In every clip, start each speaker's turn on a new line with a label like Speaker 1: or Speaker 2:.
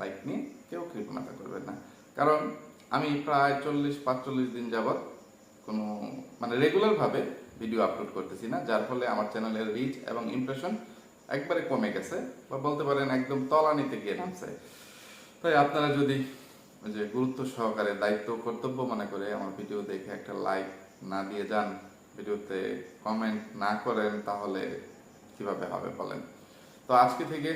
Speaker 1: Like নিয়ে কেউ কৃপণতা করবেন না। কারণ আমি প্রায় চল্লিশ, পাঁচচল্লিশ দিন যাবৎ কোনো মানে রেগুলারভাবে ভিডিও আপলোড করতেছি না, যার ফলে আমার চ্যানেলের রিচ এবং ইমপ্রেশন একবারে কমে গেছে বা বলতে পারেন একদম তলানিতে গিয়ে নামছে। তাই আপনারা যদি যে গুরুত্ব সহকারে দায়িত্ব, কর্তব্য মনে করে আমার ভিডিও দেখে একটা লাইক না দিয়ে যান ভিডিওতে কমেন্ট না করেন, তাহলে কীভাবে হবে বলেন? তো আজকে থেকে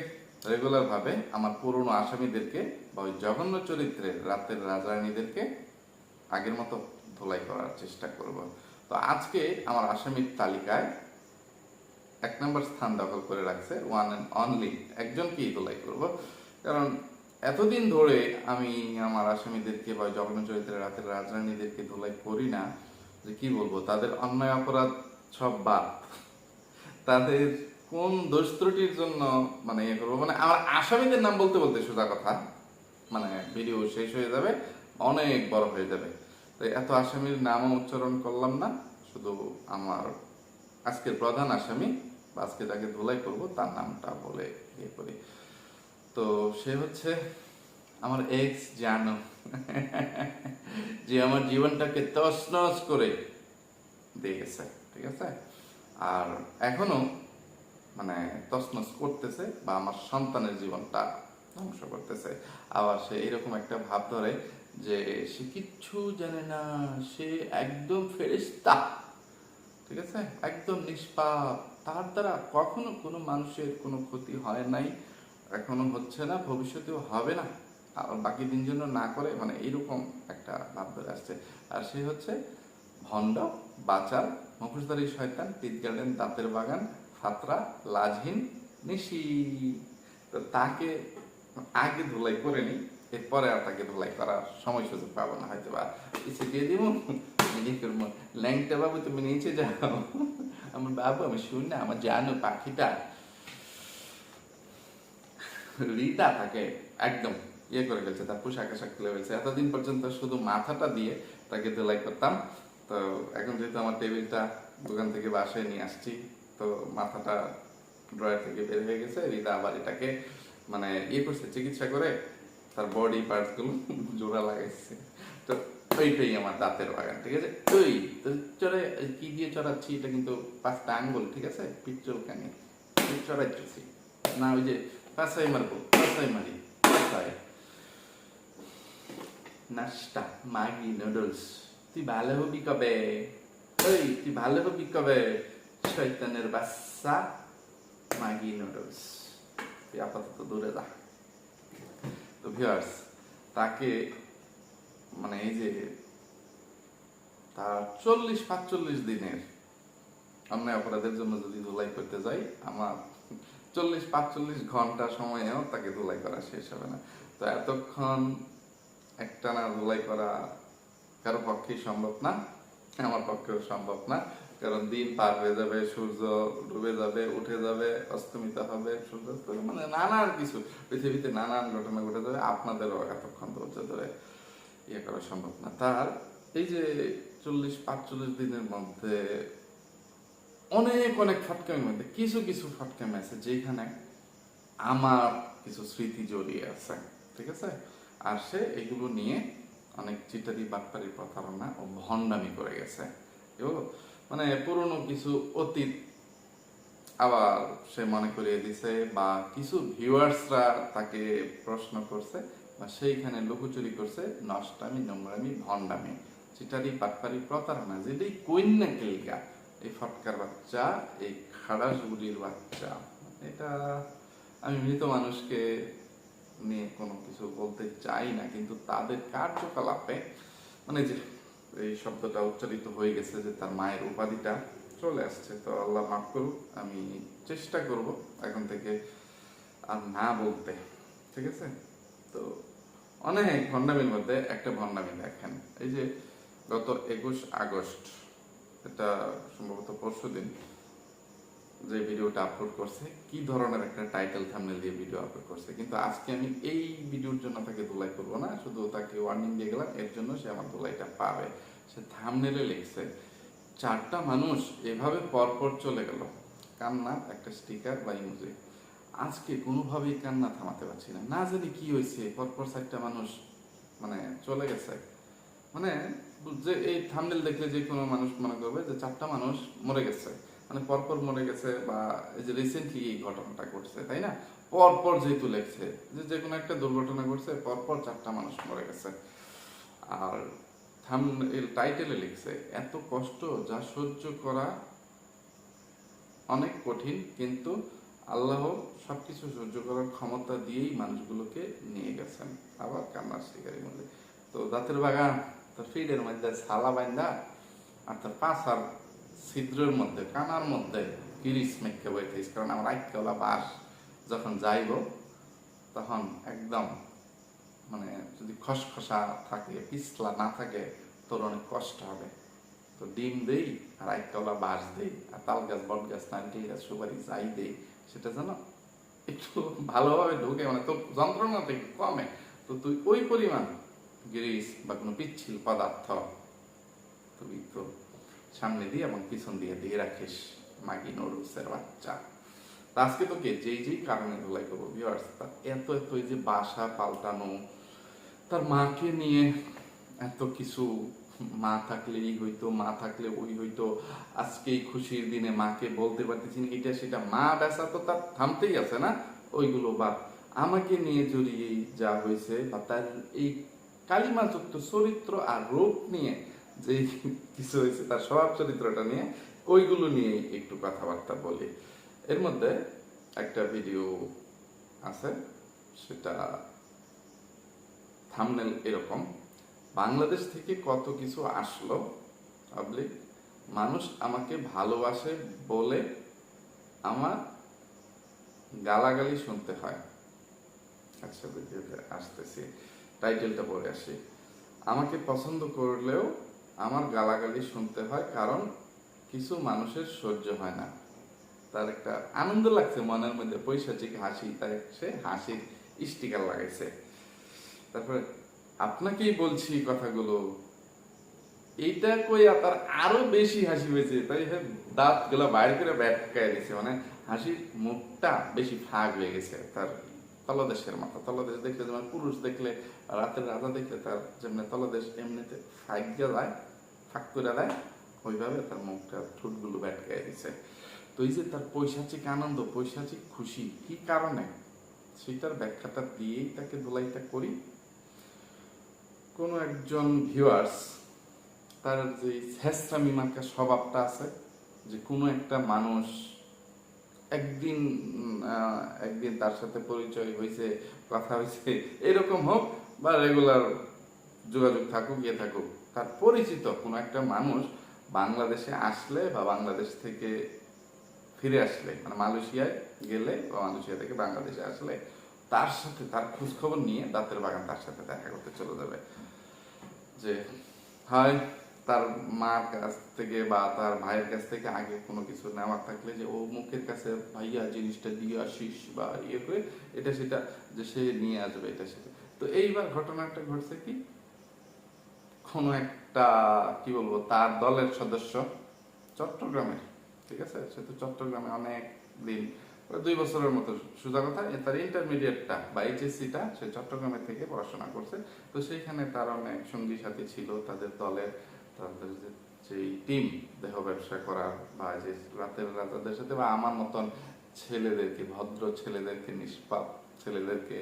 Speaker 1: রেগুলার ভাবে আমার পুরনো আসামিদেরকে বা ওই জঘন্য চরিত্রের রাতের রাজারানীদেরকে আগের মতো ধোলাই করার চেষ্টা করব। তো আজকে আমার আসামির তালিকায় এক নম্বর স্থান দখল করে রাখছে ওয়ান অ্যান্ড অনলি একজনকেই ধোলাই করব। কারণ এতদিন ধরে আমি আমার আসামিদেরকে বা জঘন্য চরিত্রের রাতের রাজরানীদেরকে ধোলাই করি না যে কি বলব, তাদের অন্যায় অপরাধ সব বাদ। তাদের কোন দোষ ত্রুটির জন্য মানে ইয়ে করব? মানে আমার আসামিদের নাম বলতে বলতে সোজা কথা মানে ভিডিও শেষ হয়ে যাবে, অনেক বড় হয়ে যাবে। তো এত আসামির নামও উচ্চারণ করলাম না, শুধু আমার আজকের প্রধান আসামি বা আজকে যাকে ধুলাই করব, তার নামটা বলে ইয়ে করি। তো সে হচ্ছে আমার এক্স জানো। যে আমার জীবনটাকে তছনছ করে দিয়ে গেছে, ঠিক আছে? আর এখনও মানে তছনছ করতেছে বা আমার সন্তানের জীবনটা ধ্বংস করতেছে। আবার সে এরকম একটা ভাব ধরে যে সে কিচ্ছু জানে না, সে একদম ফেরিস্তা ঠিক আছে? একদম নিষ্পাপ। তার দ্বারা কখনো কোনো মানুষের কোনো ক্ষতি হয় নাই, এখনও হচ্ছে না, ভবিষ্যতেও হবে না। আর বাকি দিন জন্য না করে মানে এরকম একটা ভাব ধরে আসছে। আর সে হচ্ছে ভণ্ড, বাচাল, মুখোশধারী শয়তান পিত গার্ডেন দাঁতের বাগান ফাতরা লাজহীন নিশি তো তাকে আগে ধুলাই করে নি এরপরে আর তাকে ধুলাই করার সময় সুযোগ পাবো না হয়তো বা কিছু দিয়ে দিব, নিজে করব ল্যাংটা বাবু, তুমি নিচে যাও। আমার বাবু, আমি শুন না, আমার জানো পাখিটা। রিতা তাকে একদম ইয়ে করে ফেলছে, তার পোশাক আশাক খুলে ফেলছে। এতদিন পর্যন্ত শুধু মাথাটা দিয়ে তাকে ধুলাই করতাম। তো এখন যেহেতু আমার টেবিলটা দোকান থেকে বাসায় নিয়ে আসছি তো মাথাটা ড্রয়ার থেকে বের হয়ে গেছে, রিতা আবার এটাকে মানে ইয়ে করছে, চিকিৎসা করে তার বডি পার্টসগুলো জোড়া লাগাইছে। তো ওইটাই আমার দাঁতের বাগান, ঠিক আছে? ওই, তো চড়ে, কি দিয়ে চড়াচ্ছি এটা কিন্তু পাঁচটা আঙ্গুল, ঠিক আছে? পিচ্চল কানে। চড়াইতেছি। না, ওই যে পাশাই মারবো পাশাই মারি পাশাই নাস্তা মাগি নুডলস। তুই ভালো হবি কবে? ওই, তুই ভালো হবি কবে? শয়তানের বাচ্চা মাগি নুডলস আপাতত দূরে যা তো ভিউয়ার্স তাকে মানে এই যে তার চল্লিশ, পাঁচচল্লিশ দিনের। অন্যায় অপরাধের জন্য যদি ধুলাই করতে যাই, আমার চল্লিশ, পাঁচচল্লিশ ঘণ্টা সময়েও তাকে ধুলাই করা শেষ হবে না। তো এতক্ষণ একটানা ধুলাই করা কারও পক্ষেই সম্ভব না, আমার পক্ষেও সম্ভব না। কারণ দিন পার হয়ে যাবে, সূর্য ডুবে যাবে, উঠে যাবে, অস্তমিত হবে সূর্যাস্ত মানে নানান কিছু, পৃথিবীতে নানান ঘটনা ঘটে যাবে, আপনাদেরও এতক্ষণ ধৈর্য ধরে ইয়ে করা সম্ভব না। তার এই যে চল্লিশ, পাঁচচল্লিশ দিনের মধ্যে অনেক অনেক ফটকামের মধ্যে, কিছু কিছু ফটকামি আছে যেখানে আমার কিছু স্মৃতি জড়িয়ে আছে, ঠিক আছে? আর সে এগুলো নিয়ে অনেক চিটারি বাটপারি প্রতারণা ও ভণ্ডামি করে গেছে। এবং মানে পুরনো কিছু অতীত আবার সে মনে করিয়ে দিছে বা কিছু ভিউয়ার্সরা তাকে প্রশ্ন করছে বা সেইখানে লুকোচুরি করছে, নষ্টামি, নোংরামি, ভণ্ডামি। চিটারি বাটপারি প্রতারণা, যেটাই কন্যা কেলগা, এই ফটকার বাচ্চা, এই খাড়াস বুড়ির বাচ্চা। এটা আমি মৃত মানুষকে নিয়ে কোনো কিছু বলতে চাই না, কিন্তু তাদের কার্যকলাপে মানে যে এই শব্দটা উচ্চারিত হয়ে গেছে যে তার মায়ের উপাধিটা চলে আসছে। তো আল্লাহ মাফ করুক, আমি চেষ্টা করব এখন থেকে আর না বলতে, ঠিক আছে? তো অনেক ভণ্ডামির মধ্যে একটা ভণ্ডামি দেখেন। এই যে গত একুশ আগস্ট, এটা সম্ভবত পরশু দিন যে ভিডিওটা আপলোড করছে, কি ধরনের একটা টাইটেল থাম্বনেল দিয়ে ভিডিও আপলোড করছে? কিন্তু আজকে আমি এই ভিডিওর জন্য তাকে ধুলাই করব না, শুধু তাকে ওয়ার্নিং দিয়ে গেলাম, এর জন্য সে আমার ধুলাইটা পাবে। সে থামনেলে লিখছে, চারটা মানুষ এভাবে পরপর চলে গেল কান্না একটা স্টিকার বা ইমোজি আজকে কোনোভাবেই কান্না থামাতে পারছি না। না জানি কি হয়েছে, পরপর চারটা মানুষ মানে চলে গেছে। মানে যে এই থামনেল দেখলে যে কোনো মানুষ মনে করবে যে চারটা মানুষ মরে গেছে। মানে পরপর মরে গেছে বা এই যে রিসেন্টলি এই ঘটনাটা ঘটছে, তাই না? পরপর যেহেতু লেখছে, যে যে কোনো একটা দুর্ঘটনা ঘটছে, পরপর চারটা মানুষ মরে গেছে। আর থামনেল টাইটেলে লিখছে, এত কষ্ট যা সহ্য করা অনেক কঠিন, কিন্তু আল্লাহ সবকিছু সহ্য করার ক্ষমতা দিয়েই মানুষগুলোকে নিয়ে গেছেন। আবার কান্নার শিকারী মধ্যে তো দাঁতের বাগান, তার ফিডের মধ্যে সালা বাইন্দা, আর তার পাশার ছিদ্রের মধ্যে, কানার মধ্যে কিরিস মেখে বইতেছ। কারণ আমার আইকলা বাস যখন যাইব, তখন একদম মানে যদি খসখসা থাকে, পিছলা না থাকে, তোর অনেক কষ্ট হবে। তো ডিম দেই আর আইকলা বাঁশ দেই আর তাল গাছ, বট গাছ, নারকেল গাছ, সুপারি যাই দেই, সেটা যেন একটু ভালোভাবে ঢুকে মানে তোর যন্ত্রণাটা একটু কমে। তো তুই ওই পরিমাণ গ্রিস বা কোনো পিচ্ছিল পদার্থ তুই তো সামনে দিয়ে এবং পিছন দিয়ে দিয়ে রাখিস মাগি নুডলসের বাচ্চা। আজকে তোকে যেই যেই কারণে ধুলাই করব ভিউয়ার্স তার এত এত এই যে বাসা পাল্টানো, তার মাকে নিয়ে এত কিছু, মা থাকলে এই হইতো, মা থাকলে ওই হইতো আজকে এই খুশির দিনে মাকে বলতে পারতেছি এটা সেটা মা বেসা তো তার থামতেই আছে না? ওইগুলো বা আমাকে নিয়ে জড়িয়ে যা হয়েছে বা তার এই কালিমাযুক্ত চরিত্র আর রূপ নিয়ে যে কিছু হয়েছে তার স্বভাব চরিত্রটা নিয়ে, ওইগুলো নিয়ে একটু কথাবার্তা বলি। এর মধ্যে একটা ভিডিও আছে, সেটা থামনেল এরকম। বাংলাদেশ থেকে কত কিছু আসলো পাবলিক মানুষ আমাকে ভালোবাসে বলে আমার গালাগালি শুনতে হয়। আচ্ছা ভিডিওতে আসতেছি। টাইটেলটা পরে আসি। আমাকে পছন্দ করলেও আমার গালাগালি শুনতে হয় কারণ কিছু মানুষের সহ্য হয় না। তার একটা আনন্দ লাগছে মনের মধ্যে পৈশাচিক হাসি, তাই সে হাসির স্টিকার লাগাইছে। তারপরে আপনাকেই বলছি কথাগুলো, এইটা কই তার আরও বেশি হাসি হয়েছে, তাই দাঁতগুলা বাইরে করে ব্যাটকায় দিছে মানে হাসির মুখটা বেশি ফাঁক হয়ে গেছে তার তলদেশের মাথা তলদেশ দেখলে যেমন পুরুষ দেখলে, রাতের রাজা দেখলে তার যেমনি তলদেশ এমনিতে ফাঁক যায় ফাঁক করে দেয়, ওইভাবে তার মুখটা ঠোঁটগুলো ব্যাটকায় দিছে। তো এই যে তার পৈশাচিক আনন্দ, পৈশাচিক খুশি, কি কারণে? সেটার ব্যাখ্যাটা দিয়েই তাকে দোলাইটা করি। কোনো একজন ভিউয়ার্স তার যে ছেঁচড়ামি মার্কা স্বভাবটা আছে, যে কোনো একটা মানুষ একদিন একদিন তার সাথে পরিচয় হয়েছে কথা হয়েছে এরকম হোক বা রেগুলার যোগাযোগ থাকুক ইয়ে থাকুক তার পরিচিত কোনো একটা মানুষ বাংলাদেশে আসলে বা বাংলাদেশ থেকে ফিরে আসলে মানে মালয়েশিয়ায় গেলে বা মালয়েশিয়া থেকে বাংলাদেশে আসলে তার সাথে, তার খোঁজ খবর নিয়ে দাঁতের বাগান তার সাথে দেখা করতে চলে যাবে। যে হয় তার মার কাছ থেকে বা তার ভাইয়ের কাছ থেকে আগে কোনো কিছু নেওয়ার থাকলে যে ও মুখের কাছে, ভাইয়া, জিনিসটা দিয়ে আসিস বা ইয়ে করে, এটা সেটা যে সে নিয়ে আসবে, এটা সেটা। তো এইবার ঘটনাটা ঘটছে কি কোনো একটা, কি বলব, তার দলের সদস্য চট্টগ্রামের, ঠিক আছে? সে তো চট্টগ্রামে অনেক দিন, দুই বছরের মতো সোজা কথা তার ইন্টারমিডিয়েটটা বা এইচএসসিটা সে চট্টগ্রামে থেকে পড়াশোনা করছে। তো সেইখানে তার অনেক সঙ্গী সাথী ছিল, তাদের দলের তাদের যেই টিম দেহ ব্যবসা করার বা যে রাতের রাজাদের সাথে বা আমার মতন ছেলেদেরকে, ভদ্র ছেলেদেরকে, নিষ্পাপ ছেলেদেরকে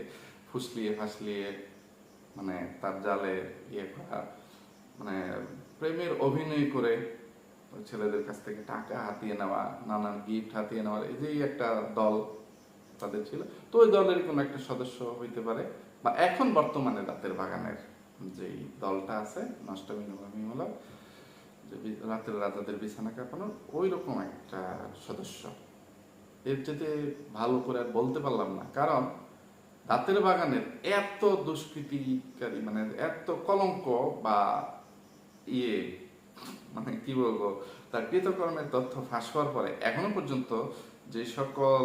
Speaker 1: ফুসলিয়ে ফাসলিয়ে মানে তার জালে ইয়ে করা মানে প্রেমের অভিনয় করে ছেলেদের কাছ থেকে টাকা হাতিয়ে নেওয়া, নানান গিফট হাতিয়ে নেওয়ার এই যে একটা দল তাদের ছিল। তো ওই দলের কোনো একটা সদস্য হইতে পারে বা এখন বর্তমানে রাতের বাগানের যেই দলটা আছে নষ্টমী নবমীমূলক যে রাতের রাজাদের বিছানা কাঁপানোর ওই রকম একটা সদস্য। এর চেয়ে ভালো করে আর বলতে পারলাম না। কারণ দাঁতের বাগানের এত দুষ্কৃতিকারী মানে এত কলঙ্ক বা ইয়ে মানে কি বলব, তার কৃতকর্মের তথ্য ফাঁস হওয়ার পরে এখনও পর্যন্ত যে সকল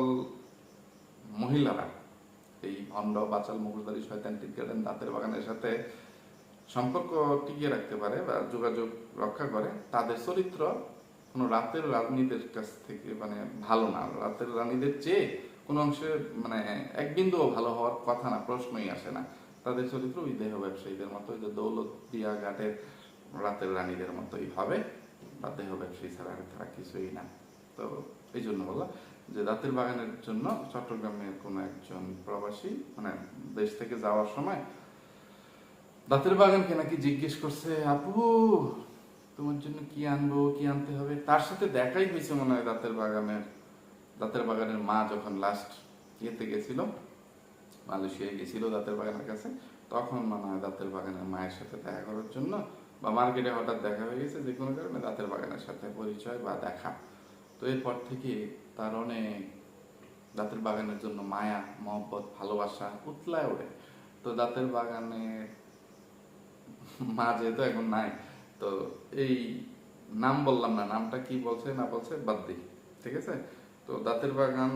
Speaker 1: মহিলারা এই ভণ্ড বাচাল মুখোশধারী শয়তান গার্ডেন দাঁতের বাগানের সাথে সম্পর্ক টিকিয়ে রাখতে পারে বা যোগাযোগ রক্ষা করে, তাদের চরিত্র কোনো রাতের রানীদের কাছ থেকে মানে ভালো না। রাতের রানীদের চেয়ে কোনো অংশে মানে এক বিন্দুও ভালো হওয়ার কথা না, প্রশ্নই আসে না। তাদের চরিত্র ওই দেহ ব্যবসায়ীদের মতো, ওই যে দৌলত দিয়া ঘাটের রাতের রানীদের মতোই হবে বা দেহ ব্যবসায়ী ছাড়া আর তারা কিছুই না। তো এই জন্য বললাম যে দাঁতের বাগানের জন্য চট্টগ্রামের কোনো একজন প্রবাসী মানে দেশ থেকে যাওয়ার সময় দাঁতের বাগানকে নাকি জিজ্ঞেস করছে, আপু, তোমার জন্য কি আনব, কি আনতে হবে? তার সাথে দেখাই হয়েছে মনে হয় দাঁতের বাগানের দাঁতের বাগানের মা যখন লাস্ট ইয়েতে গেছিল, মালয়েশিয়ায় গেছিল দাঁতের বাগানের কাছে, তখন মনে হয় দাঁতের বাগানের মায়ের সাথে দেখা করার জন্য বা মার্কেটে হঠাৎ দেখা হয়ে গেছে যে কোনো কারণে দাঁতের বাগানের সাথে পরিচয় বা দেখা। তো এরপর থেকে তার অনেক দাঁতের বাগানের জন্য মায়া, মহব্বত, ভালোবাসা উতলায় ওঠে। তো দাঁতের বাগানে মা যেহেতু এখন নাই, তো এই নাম বললাম না, নামটা কি বলছে না বলছে বাদ দিই, ঠিক আছে? তো দাঁতের বাগান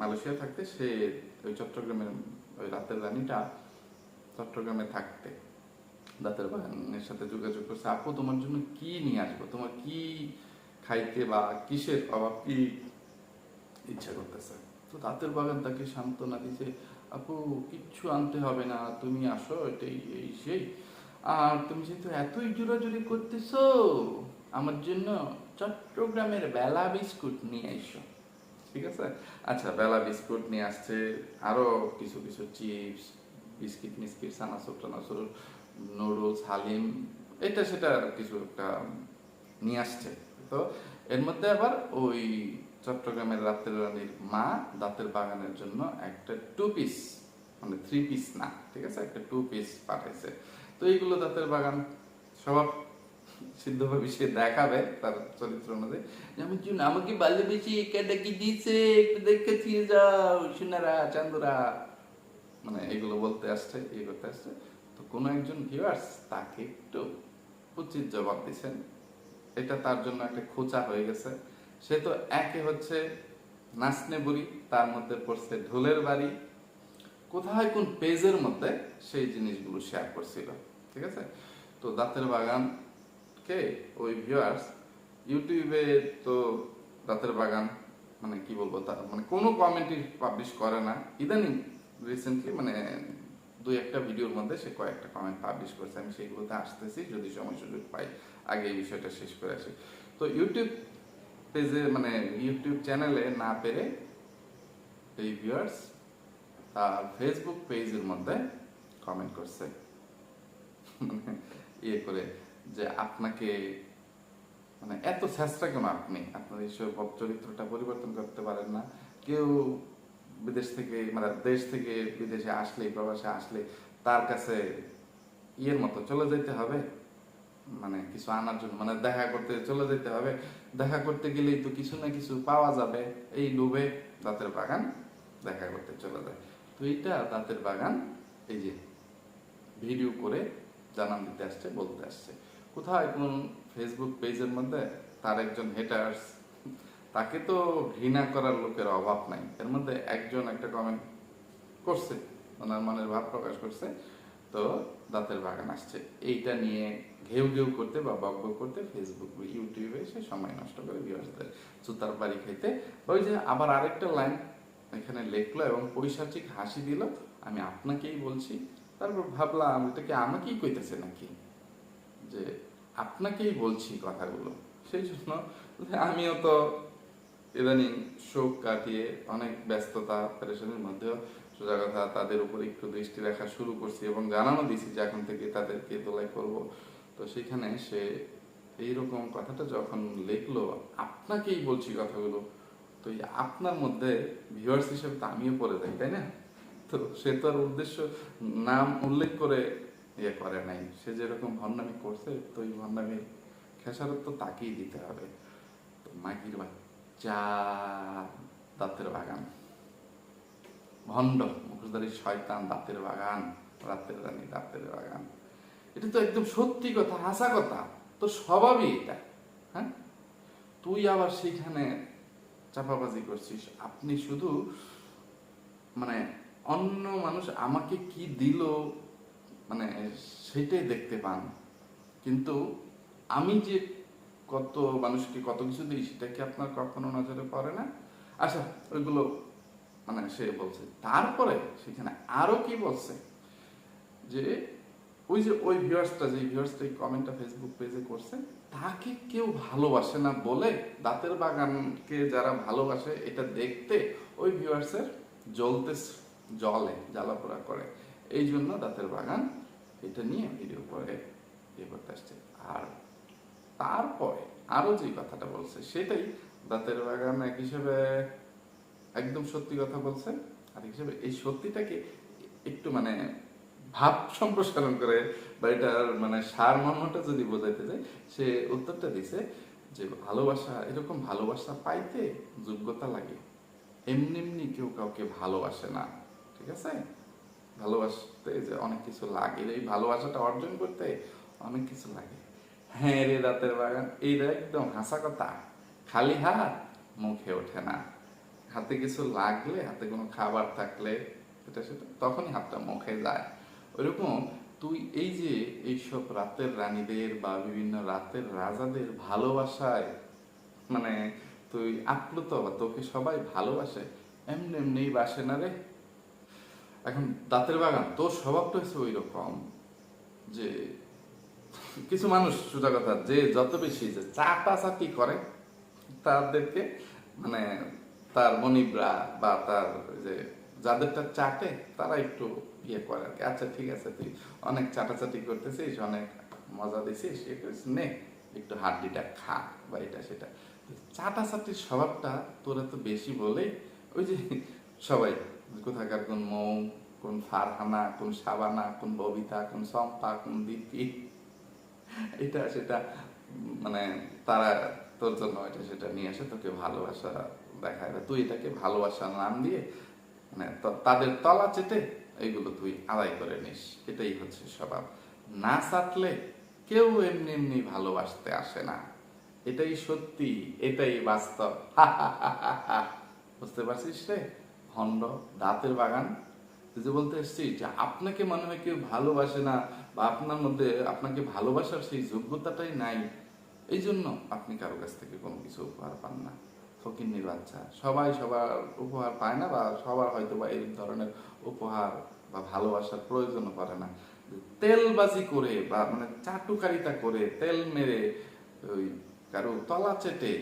Speaker 1: মালয়েশিয়া থাকতে সে ওই চট্টগ্রামের ওই রাতের রানীটা চট্টগ্রামে থাকতে। দাঁতের বাগানের সাথে যোগাযোগ করছে। আপু, তোমার জন্য কি নিয়ে আসব? তোমার কি খাইতে বা কিসের অভাব? কি ইচ্ছা করতেছে? তো দাঁতের বাগান তাকে সান্ত্বনা দিছে, আপু, কিচ্ছু আনতে হবে না, তুমি আসো, এটাই, এই সেই। আর তুমি যেহেতু এতই জোরাজুরি করতেছো, আমার জন্য চট্টগ্রামের বেলা বিস্কুট নিয়ে এসো। ঠিক আছে? আচ্ছা বেলা বিস্কুট নিয়ে আসছে, আরও কিছু কিছু চিপস, বিস্কিট মিস্কিট, সানাসুর, টানাসুর নুডলস হালিম এটা সেটা কিছু একটা নিয়ে আসছে। তো এর মধ্যে আবার ওই চট্টগ্রামের রাতের রানীর মা দাঁতের বাগানের জন্য একটা টু পিস মানে থ্রি পিস না, ঠিক আছে? একটা টু পিস পাঠাইছে। তো এইগুলো দাঁতের বাগান স্বভাব সিদ্ধভাবে সে দেখাবে তার চরিত্র অনুযায়ী। যে আমি জন্য আমাকে ভালোবেসে কেটা কি দিয়েছে? একটু দেখে দিয়ে যাও, সোনারা, চান্দুরা। মানে এগুলো বলতে আসছে, এই করতে আসছে। কোনো একজন ভিউয়ার্স তাকে একটু উচিত জবাব দিছেন। এটা তার জন্য একটা খোঁচা হয়ে গেছে। সে তো একে হচ্ছে নাচনে বুড়ি, তার মধ্যে পড়ছে ঢোলের বাড়ি। কোথায় কোন পেজের মধ্যে সেই জিনিসগুলো শেয়ার করছিল, ঠিক আছে? তো দাঁতের বাগান কে ওই ভিউয়ার্স ইউটিউবে তো দাঁতের বাগান মানে কি বলব তার মানে কোনো কমেন্টই পাবলিশ করে না। ইদানিং রিসেন্টলি মানে দুই একটা ভিডিওর মধ্যে সে কয়েকটা কমেন্ট পাবলিশ করছে, আমি সেইগুলোতে আসতেছি, যদি সময় সুযোগ পাই, আগে এই বিষয়টা শেষ করে আসি। তো ইউটিউব পেজে মানে ইউটিউব চ্যানেলে না পেরে এই ভিউয়ার্স তার ফেসবুক পেজের মধ্যে কমেন্ট করছে। মানে ইয়ে করে যে আপনাকে মানে এত চেষ্টা কেন আপনি? আপনার এই সব চরিত্রটা পরিবর্তন করতে পারেন না। কেউ বিদেশ থেকে মানে দেশ থেকে বিদেশে আসলে, প্রবাসে আসলে তার কাছে ইয়ের মতো চলে যেতে হবে মানে কিছু আনার জন্য মানে দেখা করতে চলে যেতে হবে। দেখা করতে গেলেই তো কিছু না কিছু পাওয়া যাবে, এই লোভে দাঁতের বাগান দেখা করতে চলে যায়। তো এইটা দাঁতের বাগান, এই যে ভিডিও করে জানান দিতে আসছে, বলতে আসছে। কোথায় কোন ফেসবুক পেজের মধ্যে তার একজন হেটার্স তাকে তো ঘৃণা করার লোকের অভাব নাই। এর মধ্যে একজন একটা কমেন্ট করছে, ওনার মনের ভাব প্রকাশ করছে, তো দাঁতের বাগান আসছে। এইটা নিয়ে ঘেউ ঘেউ করতে বা বক বক করতে ফেসবুক ইউটিউবে সে সময় নষ্ট করে ভিউয়ার্সদের জুতার বাড়ি খাইতে। ওই যে আবার আরেকটা লাইন এখানে লেখলো এবং পৈশাচিক হাসি দিল, আমি আপনাকেই বলছি। তারপর ভাবলাম, এটা কি আমাকেই কইতেছে নাকি? যে আপনাকেই বলছি কথাগুলো। সেই জন্য আমিও তো ইদানিং শোক কাটিয়ে অনেক ব্যস্ততা, প্রেশনের মধ্যেও সোজা কথা, তাদের উপর একটু দৃষ্টি রাখা শুরু করছি এবং জানানো দিছি যে এখন থেকে তাদেরকে তোলাই করব। তো সেখানে সে এইরকম কথাটা যখন লিখলো, আপনাকেই বলছি কথাগুলো। তো আপনার মধ্যে ভিউয়ার্স হিসেবে তো আমিও পড়ে যাই, তাই না? তো সে তো আর উদ্দেশ্য, নাম উল্লেখ করে ইয়ে করে নাই। সে যেরকম ভণ্ডামি করছে, তো এই ভণ্ডামি খেসারত তো তাকেই দিতে হবে। তো মাগির বাচ্চা। দাঁতের বাগান। ভণ্ড, মুখোশধারী শয়তান, দাঁতের বাগান, রাতের রানী, দাঁতের বাগান। এটা তো একদম সত্যি কথা, হাসা কথা। তোর স্বভাবই এটা হ্যাঁ? তুই আবার সেখানে চাপাবাজি করছিস। আপনি শুধু মানে অন্য মানুষ আমাকে কি দিল মানে সেটাই দেখতে পান। কিন্তু আমি যে কত মানুষকে কত কিছু দিই, সেটা কি আপনার কখনো নজরে পড়ে না? আচ্ছা ওইগুলো মানে সে বলছে। তারপরে সেখানে আরও কি বলছে? যে ওই যে ওই ভিউয়ার্সটা যে ভিউয়ার্সটা এই কমেন্টটা ফেসবুক পেজে করছে, তাকে কেউ ভালোবাসে না বলে দাঁতের বাগানকে যারা ভালোবাসে, এটা দেখতে ওই ভিউয়ার্সের জ্বলতে জলে জ্বালাপোড়া করে। এই জন্য দাঁতের বাগান এটা নিয়ে ভিডিও করে ইয়ে করতে আসছে। আর তারপরে আরও যে কথাটা বলছে, সেটাই দাঁতের বাগান এক হিসেবে একদম সত্যি কথা বলছে। আর হিসেবে এই সত্যিটাকে একটু মানে ভাব সম্প্রসারণ করে বা এটার মানে সার মর্মটা যদি বোঝাইতে যায় সে উত্তরটা দিছে যে ভালোবাসা, এরকম ভালোবাসা পাইতে যোগ্যতা লাগে। এমনি এমনি কেউ কাউকে ভালোবাসে না, ঠিক আছে? ভালোবাসতে যে অনেক কিছু লাগে, এই ভালোবাসাটা অর্জন করতে অনেক কিছু লাগে। হ্যাঁ রে দাঁতের বাগান এইটা একদম হাসা কথা। খালি হাত, মুখে ওঠে না। হাতে কিছু লাগলে, হাতে কোনো খাবার থাকলে এটা সেটা, তখনই হাতটা মুখে যায়। ওইরকম তুই এই যে এইসব রাতের রানীদের বা বিভিন্ন রাতের রাজাদের ভালোবাসায় মানে তুই আপ্লুত বা তোকে সবাই ভালোবাসে, এমনি এমনি বাসে না রে? এখন দাঁতের বাগান, তোর স্বভাবটা হচ্ছে ওই রকম যে কিছু মানুষ, সোজা কথা, যে যত বেশি যে চাটাচাটি করে, তাদেরকে মানে তার মনিবরা বা তার যে যাদেরটা চাটে, তারা একটু ইয়ে করে আর কি। আচ্ছা ঠিক আছে, তুই অনেক চাটাচাটি করতেছিস, অনেক মজা দিছিস ইয়ে করিস নে, একটু হাড্ডিটা খা বা এটা সেটা। চাটাচাটির স্বভাবটা তোর এত বেশি বলে ওই যে সবাই, কোথাকার কোন মৌ, কোন ফারহানা, কোন সাবানা কোন ববিতা, কোন সম্পা কোন দীপ্তি এটা সেটা মানে তারা তোর জন্য এটা সেটা নিয়ে আসে, তোকে ভালোবাসা দেখায়। তুই এটাকে ভালোবাসার নাম দিয়ে মানে তাদের তলা চেটে এইগুলো তুই আদায় করে নিস। এটাই হচ্ছে স্বভাব। না চাটলে কেউ এমনি এমনি ভালোবাসতে আসে না। এটাই সত্যি, এটাই বাস্তব। বুঝতে পারছিস রে? ভণ্ড, দাঁতের বাগান। তুই যে বলতে এসছিস যে আপনাকে মনে হয় কেউ ভালোবাসে না বা আপনার মধ্যে আপনাকে ভালোবাসার সেই যোগ্যতাটাই নাই এই জন্য আপনি কারও কাছ থেকে কোনো কিছু উপহার পান না। ফকিন্নির বাচ্চা। সবাই সবার উপহার পায় না বা সবার হয়তো বা এই ধরনের উপহার বা ভালোবাসার প্রয়োজনও করে না। তেলবাজি করে বা মানে চাটুকারিতা করে তেল মেরে ওই কারও তলা চেটে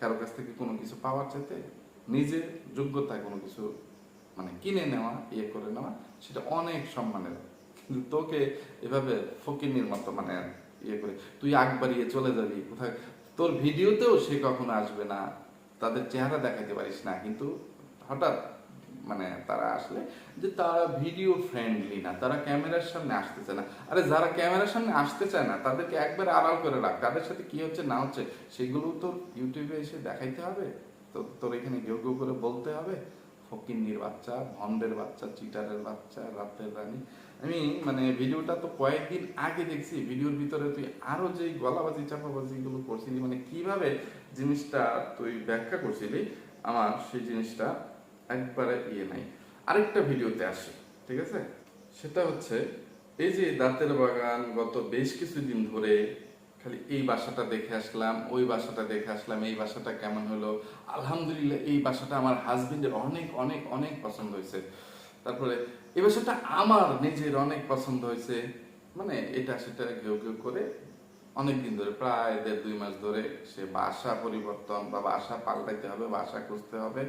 Speaker 1: কারও কাছ থেকে কোনো কিছু পাওয়ার চেতে নিজের যোগ্যতায় কোনো কিছু মানে কিনে নেওয়া ইয়ে করে নেওয়া, সেটা অনেক সম্মানের তোকে এভাবে ফকিনির মতো মানে ইয়ে করে, তুই আগ বাড়িয়ে চলে যাবি, কোথায়? তোর ভিডিওতেও সে কখনো আসবে না। তাদের চেহারা দেখাতে পারিস না, কিন্তু হঠাৎ মানে তারা আসলে যে তারা ভিডিও ফ্রেন্ডলি না, তারা ক্যামেরার সামনে আসতে চায় না। আরে যারা ক্যামেরার সামনে আসতে চায় না, তাদেরকে একবার আড়াল করে রাখ। তাদের সাথে কি হচ্ছে, না হচ্ছে, সেগুলো তো ইউটিউবে এসে দেখাইতে হবে? তো তোর এখানে কেউ কেউ করে বলতে হবে? ফকিন্নির বাচ্চা ভন্ডের বাচ্চা চিটারের বাচ্চা, রাতের রানী। আমি মানে ভিডিওটা তো কয়েকদিন আগে দেখছি, ভিডিওর ভিতরে তুই আরও যে গলাবাজি চাপাবাজি গুলো করছিলি মানে কীভাবে জিনিসটা তুই ব্যাখ্যা করছিলি, আমার সেই জিনিসটা একবারে ইয়ে নাই। আরেকটা ভিডিওতে আসে, ঠিক আছে? সেটা হচ্ছে, এই যে দাঁতের বাগান, গত বেশ কিছুদিন ধরে খালি এই বাসাটা দেখে আসলাম, ওই বাসাটা দেখে আসলাম, এই বাসাটা কেমন হলো? আলহামদুলিল্লাহ, এই বাসাটা আমার হাজবেন্ডের অনেক অনেক অনেক পছন্দ হয়েছে। তারপরে এই বাসাটা আমার নিজের অনেক পছন্দ হয়েছে। মানে এটা সেটা কেউ কেউ করে অনেক দিন ধরে, প্রায় দেড় দুই মাস ধরে সে বাসা পরিবর্তন বা বাসা পাল্টাইতে হবে, বাসা খুঁজতে হবে,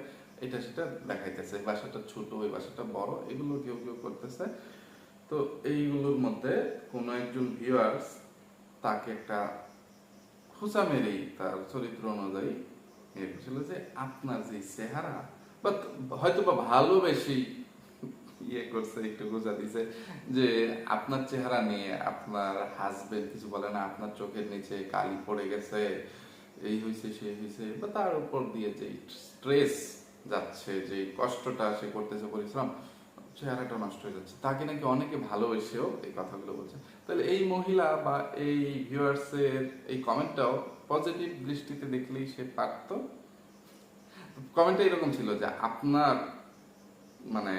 Speaker 1: এটা সেটা দেখাইতেছে। বাসাটা ছোট ওই বাসাটা বড়, এগুলো কেউ কেউ করতেছে। তো এইগুলোর মধ্যে কোনো একজন ভিউয়ার্স তাকে একটা খোঁচা মেরেই তার চরিত্র অনুযায়ী করছিল যে আপনার যে চেহারা, বা হয়তো বা ভালোবেসেই ইয়ে করছে, একটু খোঁচা দিছে যে আপনার চেহারা নিয়ে আপনার হাজবেন্ড কিছু বলে না, আপনার চোখের নিচে কালি পড়ে গেছে, এই হয়েছে সেই হয়েছে বা তার উপর দিয়ে যে স্ট্রেস যাচ্ছে, যে কষ্টটা সে করতেছে পরিশ্রম চেহারাটা নষ্ট হয়ে যাচ্ছে। তাকে নাকি অনেকে ভালোবেসেও এই কথাগুলো বলছে। তাহলে এই মহিলা বা এই ভিউয়ার্সের এই কমেন্টটাও পজিটিভ দৃষ্টিতে দেখলেই সে পারত? কমেন্টটা এরকম ছিল যে আপনার মানে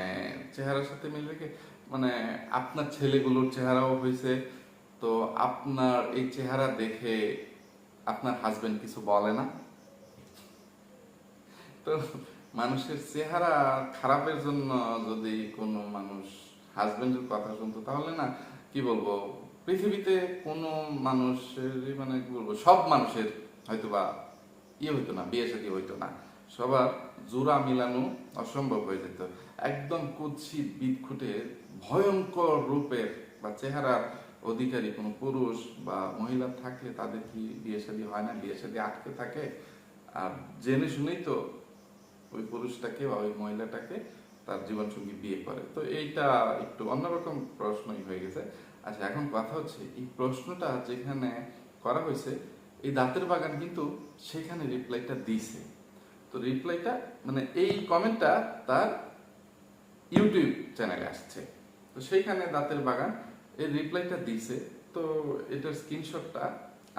Speaker 1: চেহারার সাথে মিল রেখে মানে আপনার ছেলেগুলোর চেহারাও হয়েছে তো আপনার এই চেহারা দেখে আপনার হাজবেন্ড কিছু বলে না? তো মানুষের চেহারা খারাপের জন্য যদি কোনো মানুষ হাজবেন্ডের কথা শুনতো, তাহলে না, কি বলব, পৃথিবীতে কোনো মানুষের মানে কি বলব, সব মানুষের হয়তো বা ইয়ে হইতো না, বিয়ে সাথে হইতো না। সবার জোড়া মিলানো অসম্ভব হয়ে যেত। একদম কুৎসিত বিদখুটে ভয়ঙ্কর রূপের বা চেহারার অধিকারী কোনো পুরুষ বা মহিলা থাকলে তাদের কি বিয়ে শাদী হয় না? বিয়ে শাদী আটকে থাকে? আর জেনে শুনেই তো ওই পুরুষটাকে বা ওই মহিলাটাকে তার জীবনসঙ্গী বিয়ে করে। তো এইটা একটু অন্যরকম প্রশ্নই হয়ে গেছে। আচ্ছা এখন কথা হচ্ছে, এই প্রশ্নটা যেখানে করা হয়েছে, এই দাঁতের বাগান কিন্তু সেখানে রিপ্লাইটা দিছে তো রিপ্লাইটা মানে এই কমেন্টটা তার ইউটিউব চ্যানেলে আসছে। তো সেইখানে দাঁতের বাগান, এই রিপ্লাইটা দিছে। তো এটার স্ক্রিনশটটা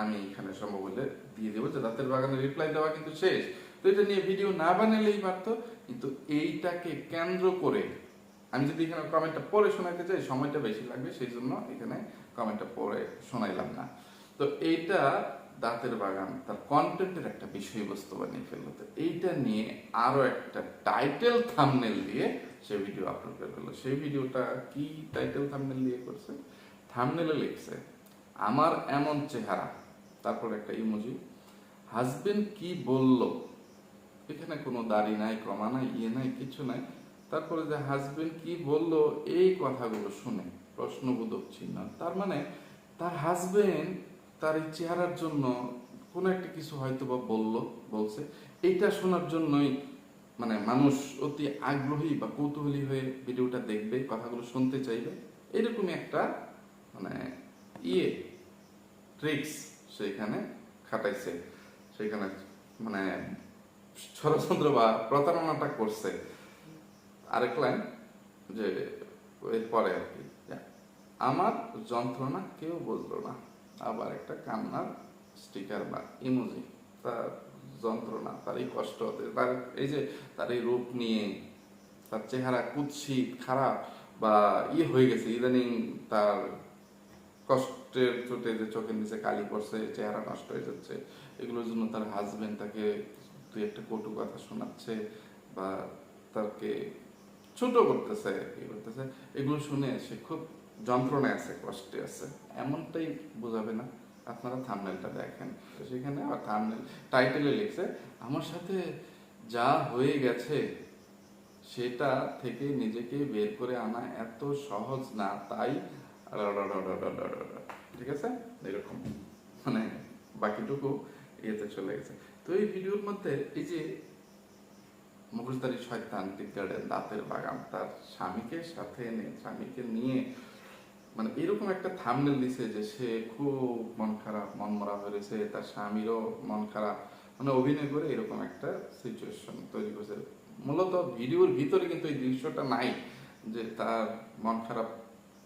Speaker 1: আমি এখানে সম্ভব হলে দিয়ে দেবো যে দাঁতের বাগানের রিপ্লাই দেওয়া কিন্তু শেষ। তো এটা নিয়ে ভিডিও না বানালেই পারতো, কিন্তু এইটাকে কেন্দ্র করে আমি যদি এখানে কমেন্টটা পরে শোনাইতে চাই, সময়টা বেশি লাগবে, সেই জন্য এখানে কমেন্টটা পরে শোনাইলাম না। তো এইটা দাঁতের বাগান, তার কন্টেন্টের একটা বিষয়বস্তু বানিয়ে ফেলল। তো এইটা নিয়ে আরও একটা টাইটেল থামনেল দিয়ে সে ভিডিও আপলোড করে ফেলল সেই ভিডিওটা কি টাইটেল থামনেল দিয়ে করছে? থামনেলে লিখছে, আমার এমন চেহারা। তারপর একটা ইমোজি হাজবেন্ড কি বলল? এখানে কোনো দাড়ি নাই, কমা নাই ইয়ে নাই, কিছু নাই। তারপরে যে হাজবেন্ড কি বলল? এই কথাগুলো শুনে প্রশ্নবোধক চিহ্ন। তার মানে তার হাজবেন্ড তার এই চেহারার জন্য কোনো একটা কিছু হয়তো বা বলল, বলছে। এইটা শোনার জন্যই মানে মানুষ অতি আগ্রহী বা কৌতূহলী হয়ে ভিডিওটা দেখবে, কথাগুলো শুনতে চাইবে। এরকমই একটা মানে ইয়ে ট্রিক্স সেখানে খাটাইছে। সেখানে মানে ষড়যন্ত্র বা প্রতারণাটা করছে। আরেক লাইন যে এরপরে আর কি, আমার যন্ত্রণা কেউ বুঝলো না। আবার একটা কান্নার স্টিকার বা ইমোজি তার যন্ত্রণা, তার এই কষ্ট তার এই যে তার এই রূপ নিয়ে, তার চেহারা কুৎসিত, খারাপ বা ইয়ে হয়ে গেছে, ইদানিং তার কষ্টের চোটে যে চোখের নিচে কালি পড়ছে, চেহারা নষ্ট হয়ে যাচ্ছে, এগুলোর জন্য তার হাজবেন্ড তাকে দুই একটা কটু কথা শোনাচ্ছে বা তাকে ছোট করতেছে কি করতেছে, এগুলো শুনে সে খুব যন্ত্রণায় আছে, কষ্টে আছে, এমনটাই বোঝাবে না। আপনারা থামনেলটা দেখেন। তো সেখানে আবার থামনেল টাইটেলে লিখছে, আমার সাথে যা হয়ে গেছে, সেটা থেকে নিজেকে বের করে আনা এত সহজ না, তাই ঠিক আছে? এরকম। মানে বাকিটুকু ইয়েতে চলে গেছে। তো এই ভিডিওর মধ্যে এই যে মুখোশধারী শয়তান গার্ডেন দাঁতের বাগান, তার স্বামীকে সাথে এনে স্বামীকে নিয়ে মানে এরকম একটা থামনেল দিছে যে সে খুব মন খারাপ, মন মরা হয়েছে তার স্বামীরও মন খারাপ। মানে অভিনয় করে এরকম একটা সিচুয়েশন তৈরি করছে। মূলত ভিডিওর ভিতরে কিন্তু এই দৃশ্যটা নাই, যে তার মন খারাপ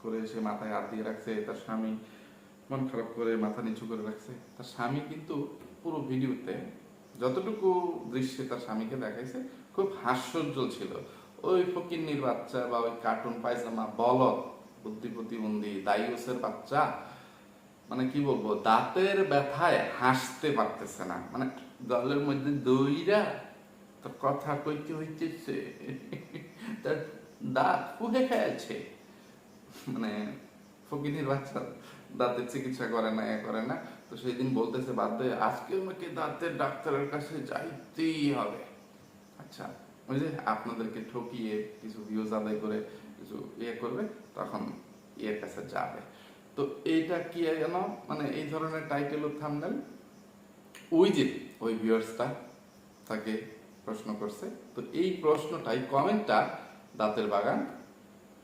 Speaker 1: করে সে মাথায় হাত দিয়ে রাখছে, তার স্বামী মন খারাপ করে মাথা নিচু করে রাখছে। তার স্বামী কিন্তু পুরো ভিডিওতে যতটুকু দৃশ্যে তার স্বামীকে দেখাইছে, খুব হাস্যোজ্জ্বল ছিল। ওই ফকিন্নির বাচ্চা বা ওই কার্টুন পায়জামা, বলদ বুদ্ধি প্রতিবন্ধী দায়ুসের বাচ্চা মানে কি বলব দাঁতের ব্যথায় হাসতে পারতেছে না। মানে গলের মধ্যে দইরা তোর কথা কইতে হইতেছে তার দাঁত ফুহে খেয়েছে। মানে ফকিনির বাচ্চা দাঁতের চিকিৎসা করে না এ করে না। তো সেই দিন বলতেছে বাধ্য হয়ে, আজকে আমাকে দাঁতের ডাক্তারের কাছে যাইতেই হবে। আচ্ছা ওই যে আপনাদেরকে ঠকিয়ে কিছু ভিউজ আদায় করে কিছু ইয়ে করবে, তখন ইয়ের কাছে যাবে। তো এইটা কি যেন মানে এই ধরনের টাইটেল ও থামনেল ওই যে, ওই ভিউয়ার্সটা তাকে প্রশ্ন করছে। তো এই প্রশ্নটাই কমেন্টটা দাঁতের বাগান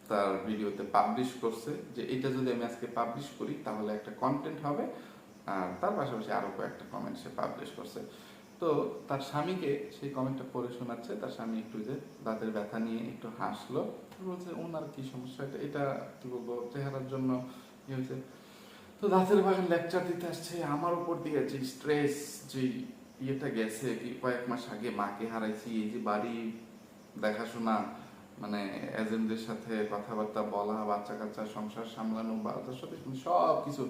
Speaker 1: তার ভিডিওতে পাবলিশ করছে যে এটা যদি আমি আজকে পাবলিশ করি, তাহলে একটা কন্টেন্ট হবে। আর তার পাশাপাশি আরও কয়েকটা কমেন্ট সে পাবলিশ করছে। তো তার স্বামীকে সেই কমেন্টটা পড়ে শোনাচ্ছে। তার স্বামী একটু যে দাঁতের ব্যথা নিয়ে একটু হাসলো। বলছে ওনার কি সমস্যা? এটা এটা কি বলব? চেহারার জন্য হয়েছে? তো দাঁতের বাগান লেকচার দিতে আসছে, আমার উপর দিয়ে যে স্ট্রেস যে ইয়েটা গেছে কি, কয়েক মাস আগে মাকে হারাইছি, এই যে বাড়ি দেখাশোনা মানে এজেন্টদের সাথে কথাবার্তা বলা বাচ্চা কাচ্চা সংসার সামলানো বা ওদের সাথে সব কিছু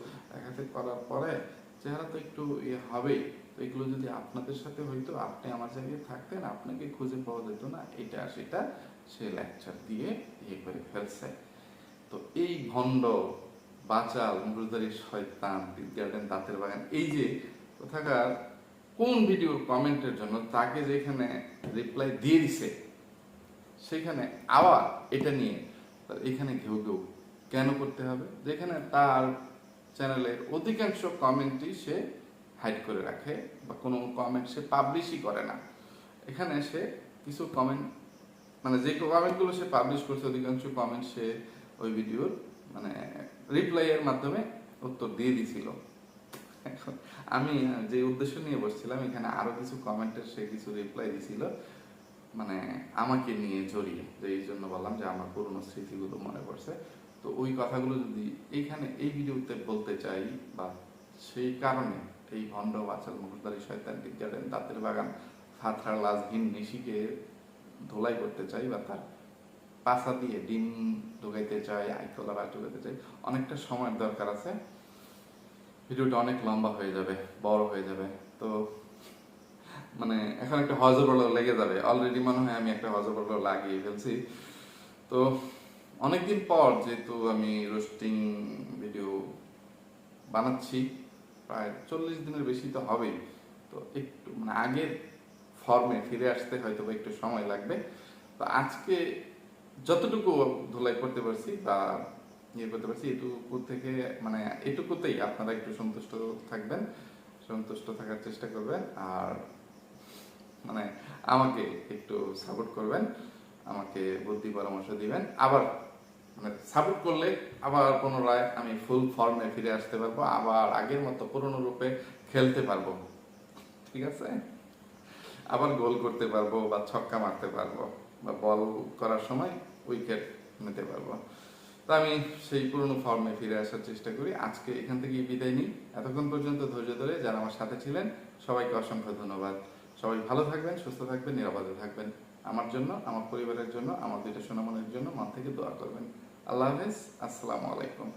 Speaker 1: করার পরে চেহারা তো একটু ইয়ে হবেই। তো এগুলো যদি আপনাদের সাথে হইতো, আপনি আমার জায়গায় থাকতেন, আপনাকে খুঁজে পাওয়া যেত না। এটা, সেটা সে লেকচার দিয়ে ইয়ে করে ফেলছে। তো এই ভণ্ড, বাচাল মুরুদারি শয়তান গার্ডেন দাঁতের বাগান, এই যে কোথাকার, কোন ভিডিওর কমেন্টের জন্য তাকে যেখানে রিপ্লাই দিয়ে দিছে, সেখানে আবার এটা নিয়ে এখানে ঘেউ ঘেউ কেন করতে হবে? যেখানে তার চ্যানেলের অধিকাংশ কমেন্টই সে হাইড করে রাখে বা কোনো কমেন্ট সে পাবলিশই করে না। এখানে সে কিছু কমেন্ট মানে যে কমেন্টগুলো সে পাবলিশ করছে, অধিকাংশ কমেন্ট সে ওই ভিডিওর মানে রিপ্লাইয়ের মাধ্যমে উত্তর দিয়ে দিছিল। আমি যে উদ্দেশ্য নিয়ে বসছিলাম, এখানে আরও কিছু কমেন্টের সে কিছু রিপ্লাই দিছিল মানে আমাকে নিয়ে জড়িয়ে। যে এই জন্য বললাম যে আমার পুরনো স্মৃতিগুলো মনে পড়ছে। তো ওই কথাগুলো যদি এইখানে এই ভিডিওতে বলতে চাই, বা সেই কারণে এই ভণ্ড বাচাল মুখদারি শয়তান গার্ডেন দাঁতের বাগান ফাথরা লাজহীন নিশিকে ধোলাই করতে চাই বা তার পাশা দিয়ে ডিম ঢুকাইতে চাই আইতলা বা ঢুকাইতে চাই, অনেকটা সময়ের দরকার আছে। ভিডিওটা অনেক লম্বা হয়ে যাবে, বড় হয়ে যাবে। তো মানে এখন একটা হজবড় লেগে যাবে। অলরেডি মনে হয় আমি একটা হজবড় লাগিয়ে ফেলছি। তো অনেকদিন পর যেহেতু আমি রোস্টিং ভিডিও বানাচ্ছি, প্রায় চল্লিশ দিনের বেশি তো হবেই। তো একটু মানে আগের ফর্মে ফিরে আসতে হয়তো একটু সময় লাগবে। তো আজকে যতটুকু ধুলাই করতে পারছি বা ইয়ে করতে পারছি, এটুকু থেকে মানে এটুকুতেই আপনারা একটু সন্তুষ্ট থাকবেন, সন্তুষ্ট থাকার চেষ্টা করবেন আর মানে আমাকে একটু সাপোর্ট করবেন, আমাকে বুদ্ধি পরামর্শ দিবেন। আবার মানে সাপোর্ট করলে আবার পুনরায় আমি ফুল ফর্মে ফিরে আসতে পারব, আবার আগের মতো পুরনো রূপে খেলতে পারব। ঠিক আছে? আবার গোল করতে পারব বা ছক্কা মারতে পারব বা বল করার সময় উইকেট নিতে পারব। তো আমি সেই পুরনো ফর্মে ফিরে আসার চেষ্টা করি। আজকে এখান থেকে বিদায় নিই। এতক্ষণ পর্যন্ত ধৈর্য ধরে যারা আমার সাথে ছিলেন, সবাইকে অসংখ্য ধন্যবাদ। সবাই ভালো থাকবেন, সুস্থ থাকবেন, নিরাপদে থাকবেন। আমার জন্য, আমার পরিবারের জন্য, আমার দুইটা সোনামনের জন্য মন থেকে দোয়া করবেন। আল্লাহ হাফেজ। আসসালামু আলাইকুম।